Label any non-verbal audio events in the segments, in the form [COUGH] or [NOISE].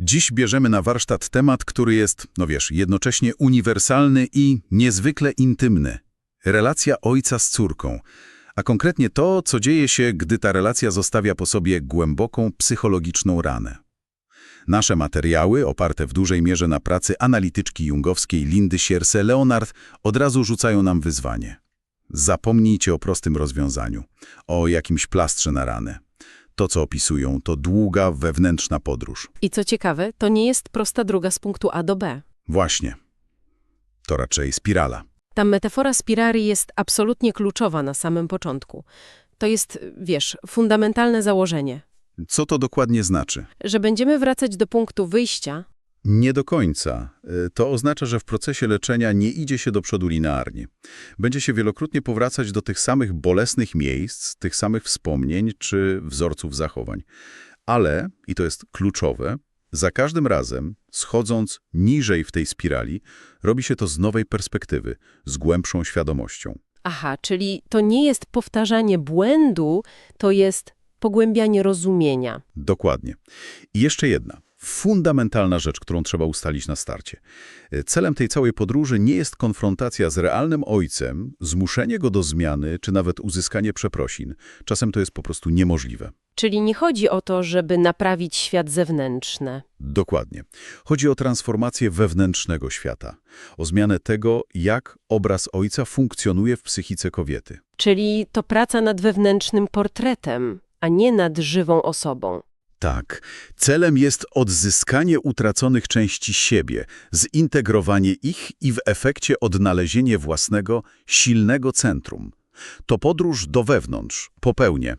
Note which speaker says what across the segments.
Speaker 1: Dziś bierzemy na warsztat temat, który jest, no wiesz, jednocześnie uniwersalny i niezwykle intymny. Relacja ojca z córką, a konkretnie to, co dzieje się, gdy ta relacja zostawia po sobie głęboką psychologiczną ranę. Nasze materiały, oparte w dużej mierze na pracy analityczki jungowskiej Lindy Sierse-Leonard, od razu rzucają nam wyzwanie. Zapomnijcie o prostym rozwiązaniu, o jakimś plastrze na ranę. To, co opisują, to długa, wewnętrzna podróż.
Speaker 2: I co ciekawe, to nie jest prosta droga z punktu A do B.
Speaker 1: Właśnie. To raczej spirala.
Speaker 2: Ta metafora spirali jest absolutnie kluczowa na samym początku. To jest, wiesz, fundamentalne założenie,
Speaker 1: Co to dokładnie znaczy?
Speaker 2: że będziemy wracać do punktu wyjścia,
Speaker 1: Nie do końca. Y, To oznacza, że w procesie leczenia nie idzie się do przodu linearnie. Będzie się wielokrotnie powracać do tych samych bolesnych miejsc, tych samych wspomnień czy wzorców zachowań. Ale, i to jest kluczowe, za każdym razem, schodząc niżej w tej spirali, robi się to z nowej perspektywy, z głębszą świadomością.
Speaker 2: Aha, czyli to nie jest powtarzanie błędu, to jest pogłębianie rozumienia.
Speaker 1: Dokładnie. I jeszcze jedna, fundamentalna rzecz, którą trzeba ustalić na starcie. Celem tej całej podróży nie jest konfrontacja z realnym ojcem, zmuszenie go do zmiany, czy nawet uzyskanie przeprosin. Czasem to jest po prostu niemożliwe.
Speaker 2: Czyli nie chodzi o to, żeby naprawić świat zewnętrzny.
Speaker 1: Dokładnie. Chodzi o transformację wewnętrznego świata, o zmianę tego, jak obraz ojca funkcjonuje w psychice kobiety.
Speaker 2: Czyli to praca nad wewnętrznym portretem, a nie nad żywą osobą.
Speaker 1: Tak, celem jest odzyskanie utraconych części siebie, zintegrowanie ich i w efekcie odnalezienie własnego, silnego centrum. To podróż do wewnątrz, popełnie.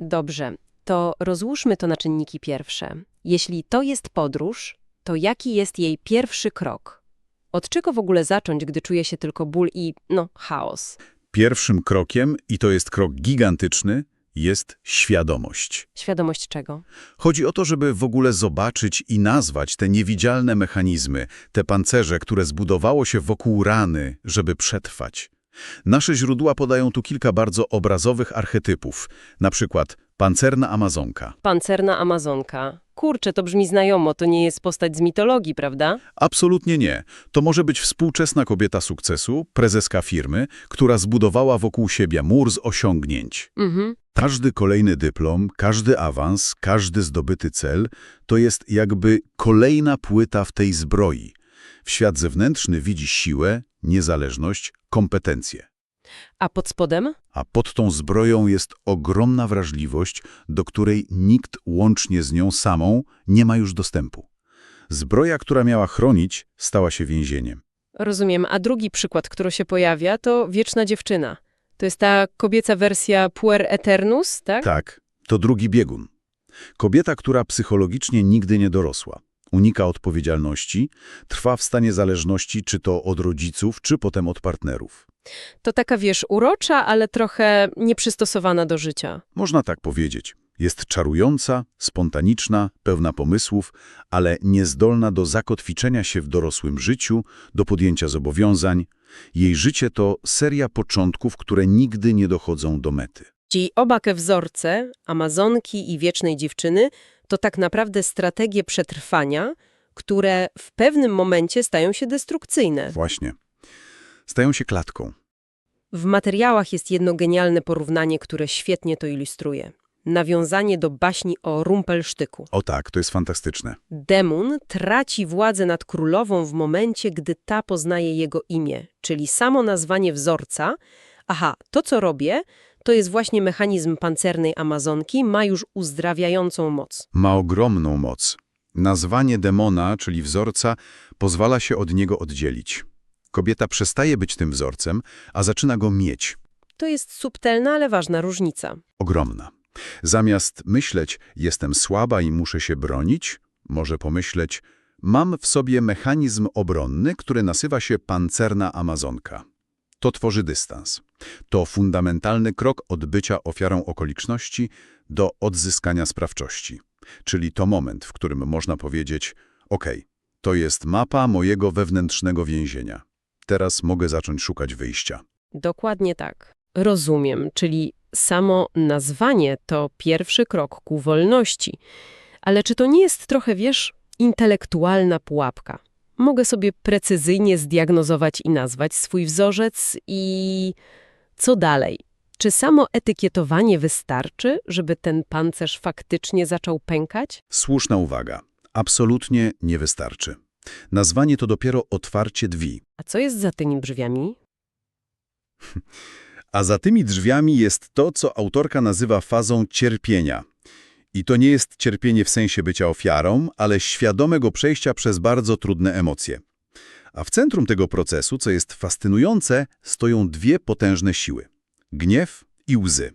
Speaker 2: Dobrze, to rozłóżmy to na czynniki pierwsze. Jeśli to jest podróż, to jaki jest jej pierwszy krok? Od czego w ogóle zacząć, gdy czuje się tylko ból i, no, chaos?
Speaker 1: Pierwszym krokiem, i to jest krok gigantyczny, jest świadomość.
Speaker 2: Świadomość czego?
Speaker 1: Chodzi o to, żeby w ogóle zobaczyć i nazwać te niewidzialne mechanizmy, te pancerze, które zbudowało się wokół rany, żeby przetrwać. Nasze źródła podają tu kilka bardzo obrazowych archetypów, na przykład pancerna Amazonka.
Speaker 2: Pancerna Amazonka. Kurczę, to brzmi znajomo, to nie jest postać z mitologii, prawda?
Speaker 1: Absolutnie nie. To może być współczesna kobieta sukcesu, prezeska firmy, która zbudowała wokół siebie mur z osiągnięć.
Speaker 2: Mhm.
Speaker 1: Każdy kolejny dyplom, każdy awans, każdy zdobyty cel to jest jakby kolejna płyta w tej zbroi. W świat zewnętrzny widzi siłę, niezależność, kompetencje.
Speaker 2: A pod spodem?
Speaker 1: A pod tą zbroją jest ogromna wrażliwość, do której nikt łącznie z nią samą nie ma już dostępu. Zbroja, która miała chronić, stała się więzieniem.
Speaker 2: Rozumiem. A drugi przykład, który się pojawia, to wieczna dziewczyna. To jest ta kobieca wersja puer eternus, tak?
Speaker 1: Tak, to drugi biegun. Kobieta, która psychologicznie nigdy nie dorosła. Unika odpowiedzialności, trwa w stanie zależności czy to od rodziców, czy potem od partnerów.
Speaker 2: To taka, wiesz, urocza, ale trochę nieprzystosowana do życia.
Speaker 1: Można tak powiedzieć. Jest czarująca, spontaniczna, pełna pomysłów, ale niezdolna do zakotwiczenia się w dorosłym życiu, do podjęcia zobowiązań. Jej życie to seria początków, które nigdy nie dochodzą do mety.
Speaker 2: Ci oba te wzorce, Amazonki i Wiecznej Dziewczyny, to tak naprawdę strategie przetrwania, które w pewnym momencie stają się destrukcyjne.
Speaker 1: Właśnie. Stają się klatką.
Speaker 2: W materiałach jest jedno genialne porównanie, które świetnie to ilustruje. Nawiązanie do baśni o Rumpelsztyku.
Speaker 1: O tak, to jest fantastyczne.
Speaker 2: Demon traci władzę nad królową w momencie, gdy ta poznaje jego imię, czyli samo nazwanie wzorca. Aha, to co robię, to jest właśnie mechanizm pancernej Amazonki, ma już uzdrawiającą moc.
Speaker 1: Ma ogromną moc. Nazwanie demona, czyli wzorca, pozwala się od niego oddzielić. Kobieta przestaje być tym wzorcem, a zaczyna go mieć.
Speaker 2: To jest subtelna, ale ważna różnica.
Speaker 1: Ogromna. Zamiast myśleć, jestem słaba i muszę się bronić, może pomyśleć, mam w sobie mechanizm obronny, który nazywa się pancerna amazonka. To tworzy dystans. To fundamentalny krok od bycia ofiarą okoliczności do odzyskania sprawczości. Czyli to moment, w którym można powiedzieć, ok, to jest mapa mojego wewnętrznego więzienia. Teraz mogę zacząć szukać wyjścia.
Speaker 2: Dokładnie tak. Rozumiem, czyli samo nazwanie to pierwszy krok ku wolności. Ale czy to nie jest trochę, wiesz, intelektualna pułapka. Mogę sobie precyzyjnie zdiagnozować i nazwać swój wzorzec i... co dalej? Czy samo etykietowanie wystarczy, żeby ten pancerz faktycznie zaczął pękać?
Speaker 1: Słuszna uwaga. Absolutnie nie wystarczy. Nazwanie to dopiero otwarcie drzwi.
Speaker 2: A co jest za tymi drzwiami? [LAUGHS]
Speaker 1: A za tymi drzwiami jest to, co autorka nazywa fazą cierpienia. I to nie jest cierpienie w sensie bycia ofiarą, ale świadomego przejścia przez bardzo trudne emocje. A w centrum tego procesu, co jest fascynujące, stoją dwie potężne siły. Gniew i łzy.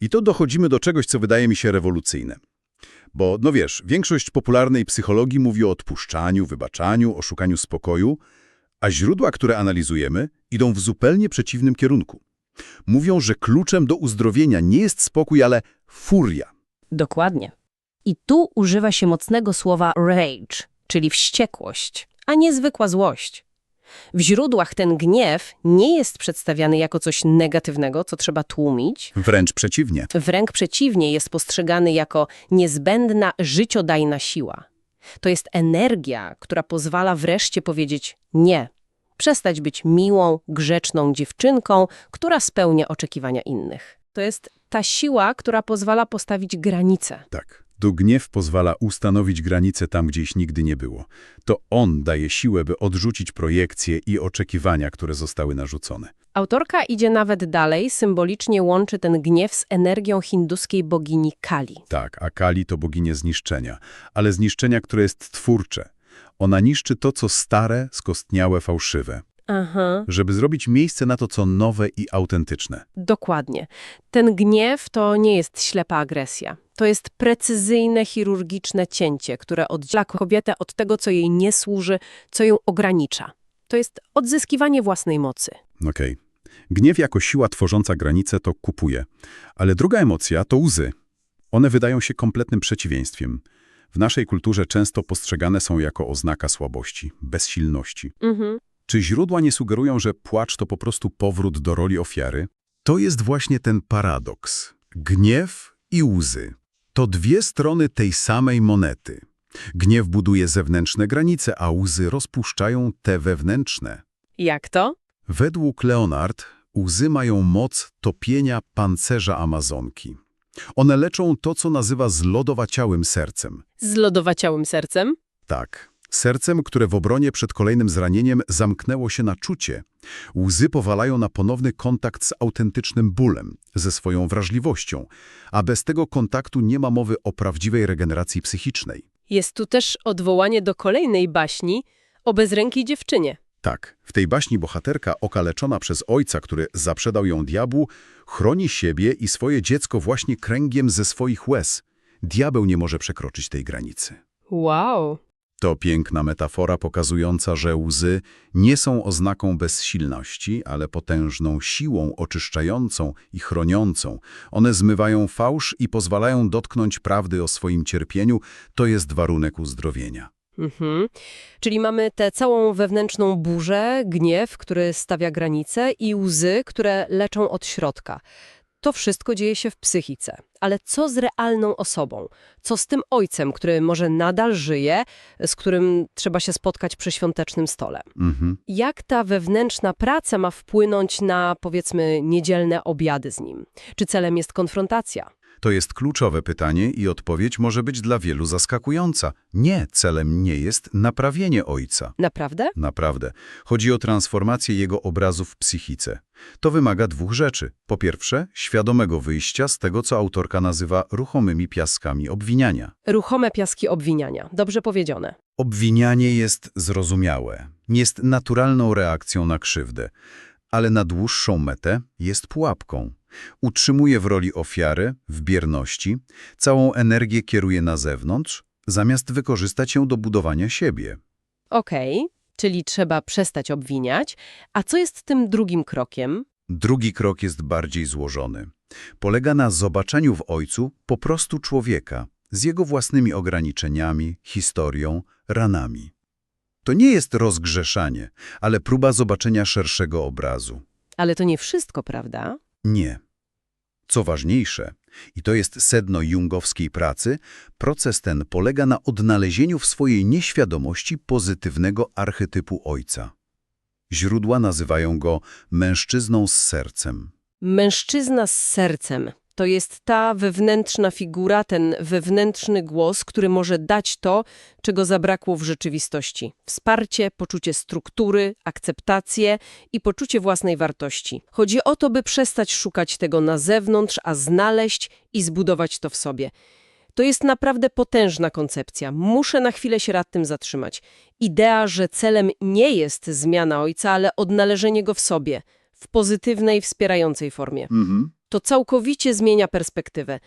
Speaker 1: I to dochodzimy do czegoś, co wydaje mi się rewolucyjne. Bo, no wiesz, większość popularnej psychologii mówi o odpuszczaniu, wybaczaniu, o szukaniu spokoju, a źródła, które analizujemy, idą w zupełnie przeciwnym kierunku. Mówią, że kluczem do uzdrowienia nie jest spokój, ale furia.
Speaker 3: Dokładnie. I tu używa się mocnego słowa rage, czyli wściekłość, a nie zwykła złość. W źródłach ten gniew nie jest przedstawiany jako coś negatywnego, co trzeba tłumić.
Speaker 1: Wręcz przeciwnie.
Speaker 3: Wręcz przeciwnie, jest postrzegany jako niezbędna, życiodajna siła. To jest energia, która pozwala wreszcie powiedzieć nie. Przestać być miłą, grzeczną dziewczynką, która spełnia oczekiwania innych. To jest ta siła, która pozwala postawić granice.
Speaker 1: Tak. Tu gniew pozwala ustanowić granice tam, gdzie ich nigdy nie było. To on daje siłę, by odrzucić projekcje i oczekiwania, które zostały narzucone.
Speaker 2: Autorka idzie nawet dalej, symbolicznie łączy ten gniew z energią hinduskiej bogini Kali.
Speaker 1: Tak, a Kali to boginię zniszczenia, ale zniszczenia, które jest twórcze. Ona niszczy to, co stare, skostniałe, fałszywe,
Speaker 2: Aha,
Speaker 1: żeby zrobić miejsce na to, co nowe i autentyczne.
Speaker 2: dokładnie. Ten gniew to nie jest ślepa agresja. To jest precyzyjne, chirurgiczne cięcie, które oddziela kobietę od tego, co jej nie służy, co ją ogranicza. To jest odzyskiwanie własnej mocy.
Speaker 1: Okej. Gniew jako siła tworząca granice to kupuje. Ale druga emocja to łzy. One wydają się kompletnym przeciwieństwem. W naszej kulturze często postrzegane są jako oznaka słabości, bezsilności.
Speaker 2: Mhm.
Speaker 1: Czy źródła nie sugerują, że płacz to po prostu powrót do roli ofiary? To jest właśnie ten paradoks. Gniew i łzy to dwie strony tej samej monety. Gniew buduje zewnętrzne granice, a łzy rozpuszczają te wewnętrzne.
Speaker 2: Jak to?
Speaker 1: Według Leonard łzy mają moc topienia pancerza Amazonki. One leczą to, co nazywa zlodowaciałym sercem.
Speaker 2: Z lodowaciałym sercem?
Speaker 1: Tak, sercem, które w obronie przed kolejnym zranieniem zamknęło się na czucie. Łzy powalają na ponowny kontakt z autentycznym bólem, ze swoją wrażliwością, a bez tego kontaktu nie ma mowy o prawdziwej regeneracji psychicznej.
Speaker 2: Jest tu też odwołanie do kolejnej baśni o bezrękiej dziewczynie.
Speaker 1: Tak, w tej baśni bohaterka okaleczona przez ojca, który zaprzedał ją diabłu, chroni siebie i swoje dziecko właśnie kręgiem ze swoich łez. Diabeł nie może przekroczyć tej granicy.
Speaker 2: Wow.
Speaker 1: To piękna metafora pokazująca, że łzy nie są oznaką bezsilności, ale potężną siłą oczyszczającą i chroniącą. One zmywają fałsz i pozwalają dotknąć prawdy o swoim cierpieniu. To jest warunek uzdrowienia.
Speaker 2: Mhm. Czyli mamy tę całą wewnętrzną burzę, gniew, który stawia granice i łzy, które leczą od środka. To wszystko dzieje się w psychice. Ale co z realną osobą? Co z tym ojcem, który może nadal żyje, z którym trzeba się spotkać przy świątecznym stole?
Speaker 1: Mhm.
Speaker 2: Jak ta wewnętrzna praca ma wpłynąć na, powiedzmy, niedzielne obiady z nim? Czy celem jest konfrontacja?
Speaker 1: To jest kluczowe pytanie i odpowiedź może być dla wielu zaskakująca. Nie, celem nie jest naprawienie ojca.
Speaker 2: Naprawdę?
Speaker 1: Naprawdę. Chodzi o transformację jego obrazu w psychice. To wymaga dwóch rzeczy. Po pierwsze, świadomego wyjścia z tego, co autorka nazywa ruchomymi piaskami obwiniania.
Speaker 2: Ruchome piaski obwiniania. Dobrze powiedziane.
Speaker 1: Obwinianie jest zrozumiałe, jest naturalną reakcją na krzywdę, ale na dłuższą metę jest pułapką. Utrzymuje w roli ofiary, w bierności, całą energię kieruje na zewnątrz, zamiast wykorzystać ją do budowania siebie.
Speaker 2: Okej, czyli trzeba przestać obwiniać. A co jest tym drugim krokiem?
Speaker 1: Drugi krok jest bardziej złożony. Polega na zobaczeniu w ojcu po prostu człowieka, z jego własnymi ograniczeniami, historią, ranami. To nie jest rozgrzeszanie, ale próba zobaczenia szerszego obrazu.
Speaker 2: Ale to nie wszystko, prawda?
Speaker 1: Nie.
Speaker 4: Co ważniejsze, i to jest sedno jungowskiej pracy, proces ten polega na odnalezieniu w swojej nieświadomości pozytywnego archetypu ojca. Źródła nazywają go mężczyzną z sercem.
Speaker 2: Mężczyzna z sercem to jest ta wewnętrzna figura, ten wewnętrzny głos, który może dać to, czego zabrakło w rzeczywistości. Wsparcie, poczucie struktury, akceptację i poczucie własnej wartości. Chodzi o to, by przestać szukać tego na zewnątrz, a znaleźć i zbudować to w sobie. To jest naprawdę potężna koncepcja. Muszę na chwilę się nad tym zatrzymać. Idea, że celem nie jest zmiana ojca, ale odnalezienie go w sobie, w pozytywnej, wspierającej formie.
Speaker 4: Mhm.
Speaker 2: To całkowicie zmienia perspektywę.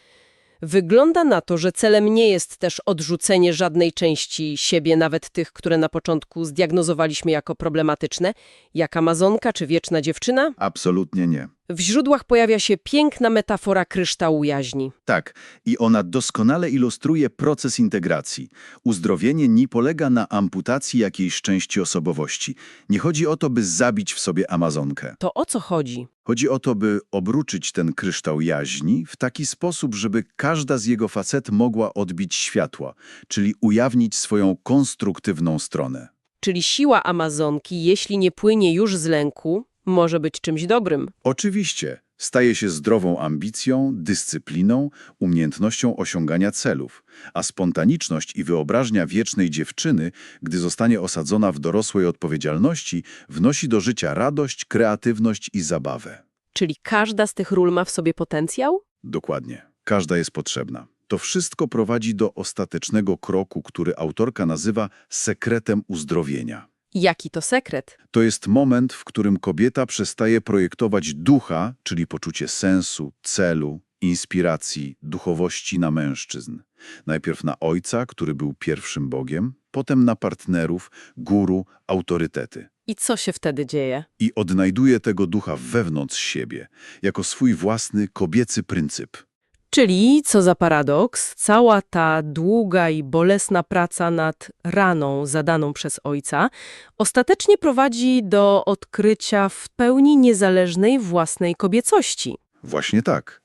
Speaker 2: Wygląda na to, że celem nie jest też odrzucenie żadnej części siebie, nawet tych, które na początku zdiagnozowaliśmy jako problematyczne, jak Amazonka czy wieczna dziewczyna.
Speaker 1: Absolutnie nie.
Speaker 2: W źródłach pojawia się piękna metafora kryształu jaźni.
Speaker 1: Tak, i ona doskonale ilustruje proces integracji. Uzdrowienie nie polega na amputacji jakiejś części osobowości. Nie chodzi o to, by zabić w sobie Amazonkę.
Speaker 2: To o co chodzi?
Speaker 1: Chodzi o to, by obrócić ten kryształ jaźni w taki sposób, żeby każda z jego facet mogła odbić światła, czyli ujawnić swoją konstruktywną stronę.
Speaker 2: Czyli siła Amazonki, jeśli nie płynie już z lęku, może być czymś dobrym.
Speaker 1: Oczywiście, staje się zdrową ambicją, dyscypliną, umiejętnością osiągania celów, a spontaniczność i wyobraźnia wiecznej dziewczyny, gdy zostanie osadzona w dorosłej odpowiedzialności, wnosi do życia radość, kreatywność i zabawę.
Speaker 2: Czyli każda z tych ról ma w sobie potencjał?
Speaker 1: Dokładnie. Każda jest potrzebna. To wszystko prowadzi do ostatecznego kroku, który autorka nazywa sekretem uzdrowienia.
Speaker 2: Jaki to sekret?
Speaker 1: To jest moment, w którym kobieta przestaje projektować ducha, czyli poczucie sensu, celu, inspiracji, duchowości na mężczyzn. Najpierw na ojca, który był pierwszym Bogiem, potem na partnerów, guru, autorytety.
Speaker 2: I co się wtedy dzieje?
Speaker 1: I odnajduje tego ducha wewnątrz siebie, jako swój własny kobiecy pryncyp.
Speaker 2: Czyli, co za paradoks, cała ta długa i bolesna praca nad raną zadaną przez ojca ostatecznie prowadzi do odkrycia w pełni niezależnej własnej kobiecości.
Speaker 1: Właśnie tak.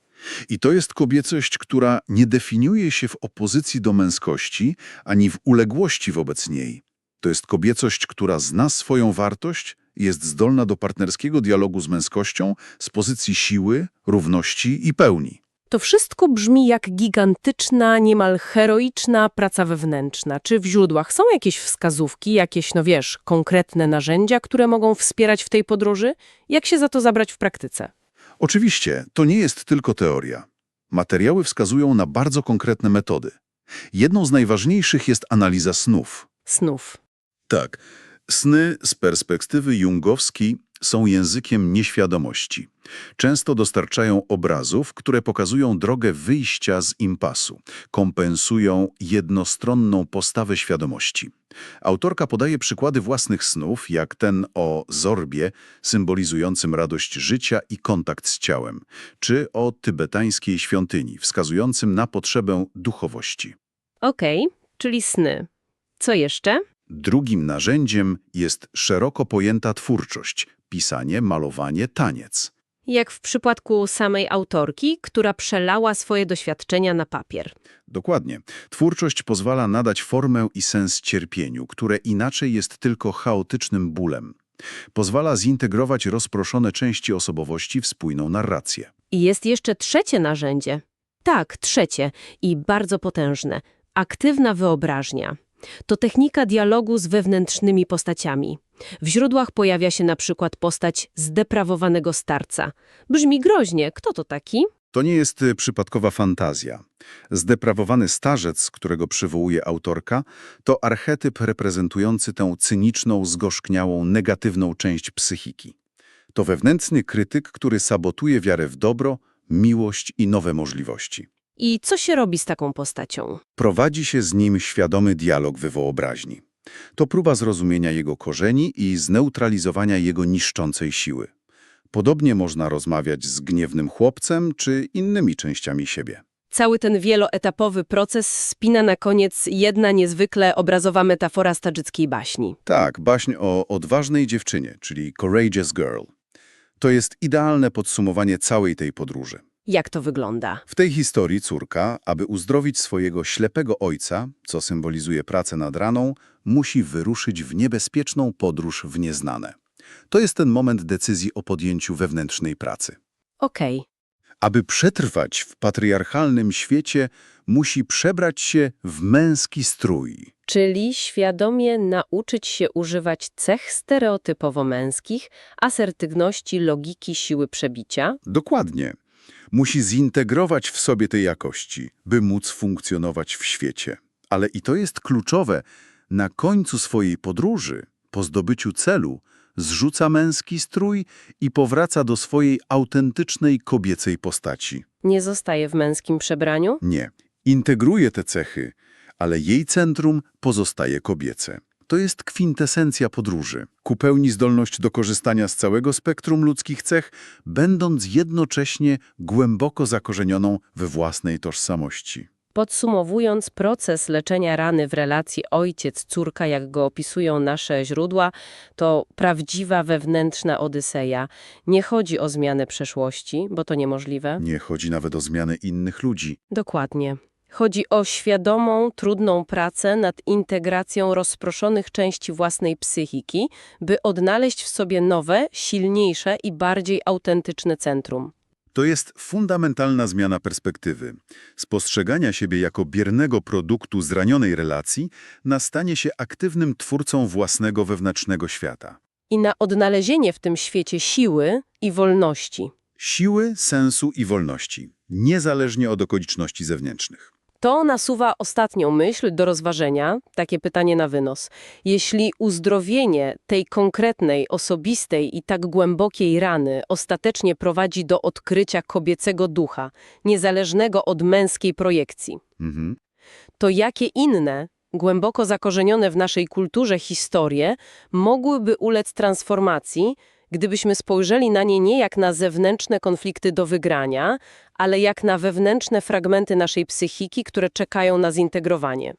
Speaker 1: I to jest kobiecość, która nie definiuje się w opozycji do męskości, ani w uległości wobec niej. To jest kobiecość, która zna swoją wartość, jest zdolna do partnerskiego dialogu z męskością z pozycji siły, równości i pełni.
Speaker 2: To wszystko brzmi jak gigantyczna, niemal heroiczna praca wewnętrzna. Czy w źródłach są jakieś wskazówki, jakieś, no wiesz, konkretne narzędzia, które mogą wspierać w tej podróży? Jak się za to zabrać w praktyce?
Speaker 1: Oczywiście, to nie jest tylko teoria. Materiały wskazują na bardzo konkretne metody. Jedną z najważniejszych jest analiza snów.
Speaker 2: Snów.
Speaker 1: Tak, sny z perspektywy jungowskiej są językiem nieświadomości. Często dostarczają obrazów, które pokazują drogę wyjścia z impasu, kompensują jednostronną postawę świadomości. Autorka podaje przykłady własnych snów, jak ten o zorbie, symbolizującym radość życia i kontakt z ciałem, czy o tybetańskiej świątyni, wskazującym na potrzebę duchowości.
Speaker 2: Okej, czyli sny. Co jeszcze?
Speaker 1: Drugim narzędziem jest szeroko pojęta twórczość, pisanie, malowanie, taniec.
Speaker 2: Jak w przypadku samej autorki, która przelała swoje doświadczenia na papier.
Speaker 1: Dokładnie. Twórczość pozwala nadać formę i sens cierpieniu, które inaczej jest tylko chaotycznym bólem. Pozwala zintegrować rozproszone części osobowości w spójną narrację.
Speaker 2: I jest jeszcze trzecie narzędzie. Tak, trzecie i bardzo potężne. Aktywna wyobraźnia. To technika dialogu z wewnętrznymi postaciami. W źródłach pojawia się na przykład postać zdeprawowanego starca. Brzmi groźnie. Kto to taki?
Speaker 1: To nie jest y, przypadkowa fantazja. Zdeprawowany starzec, którego przywołuje autorka, to archetyp reprezentujący tę cyniczną, zgorzkniałą, negatywną część psychiki. To wewnętrzny krytyk, który sabotuje wiarę w dobro, miłość i nowe możliwości.
Speaker 2: I co się robi z taką postacią?
Speaker 1: Prowadzi się z nim świadomy dialog we wyobraźni. To próba zrozumienia jego korzeni i zneutralizowania jego niszczącej siły. Podobnie można rozmawiać z gniewnym chłopcem czy innymi częściami siebie.
Speaker 2: Cały ten wieloetapowy proces spina na koniec jedna niezwykle obrazowa metafora z tadżyckiej baśni.
Speaker 1: Tak, baśń o odważnej dziewczynie, czyli Courageous Girl. To jest idealne podsumowanie całej tej podróży.
Speaker 2: Jak to wygląda?
Speaker 1: W tej historii córka, aby uzdrowić swojego ślepego ojca, co symbolizuje pracę nad raną, musi wyruszyć w niebezpieczną podróż w nieznane. To jest ten moment decyzji o podjęciu wewnętrznej pracy.
Speaker 2: Okej.
Speaker 1: Aby przetrwać w patriarchalnym świecie, musi przebrać się w męski strój.
Speaker 2: Czyli świadomie nauczyć się używać cech stereotypowo męskich, asertywności, logiki, siły przebicia?
Speaker 1: Dokładnie. Musi zintegrować w sobie te jakości, by móc funkcjonować w świecie. Ale i to jest kluczowe. Na końcu swojej podróży, po zdobyciu celu, zrzuca męski strój i powraca do swojej autentycznej kobiecej postaci.
Speaker 2: Nie zostaje w męskim przebraniu?
Speaker 1: Nie, integruje te cechy, ale jej centrum pozostaje kobiece. To jest kwintesencja podróży. Ku pełni zdolność do korzystania z całego spektrum ludzkich cech, będąc jednocześnie głęboko zakorzenioną we własnej tożsamości.
Speaker 2: Podsumowując, proces leczenia rany w relacji ojciec-córka, jak go opisują nasze źródła, to prawdziwa wewnętrzna odyseja. Nie chodzi o zmianę przeszłości, bo to niemożliwe.
Speaker 1: Nie chodzi nawet o zmianę innych ludzi.
Speaker 2: Dokładnie. Chodzi o świadomą, trudną pracę nad integracją rozproszonych części własnej psychiki, by odnaleźć w sobie nowe, silniejsze i bardziej autentyczne centrum.
Speaker 1: To jest fundamentalna zmiana perspektywy. Z postrzegania siebie jako biernego produktu zranionej relacji na stanie się aktywnym twórcą własnego wewnętrznego świata.
Speaker 2: I na odnalezienie w tym świecie siły i wolności.
Speaker 1: Siły, sensu i wolności, niezależnie od okoliczności zewnętrznych.
Speaker 2: To nasuwa ostatnią myśl do rozważenia, takie pytanie na wynos. Jeśli uzdrowienie tej konkretnej, osobistej i tak głębokiej rany ostatecznie prowadzi do odkrycia kobiecego ducha, niezależnego od męskiej projekcji,
Speaker 1: Mhm.
Speaker 2: to jakie inne, głęboko zakorzenione w naszej kulturze historie mogłyby ulec transformacji, gdybyśmy spojrzeli na nie nie jak na zewnętrzne konflikty do wygrania, ale jak na wewnętrzne fragmenty naszej psychiki, które czekają na zintegrowanie.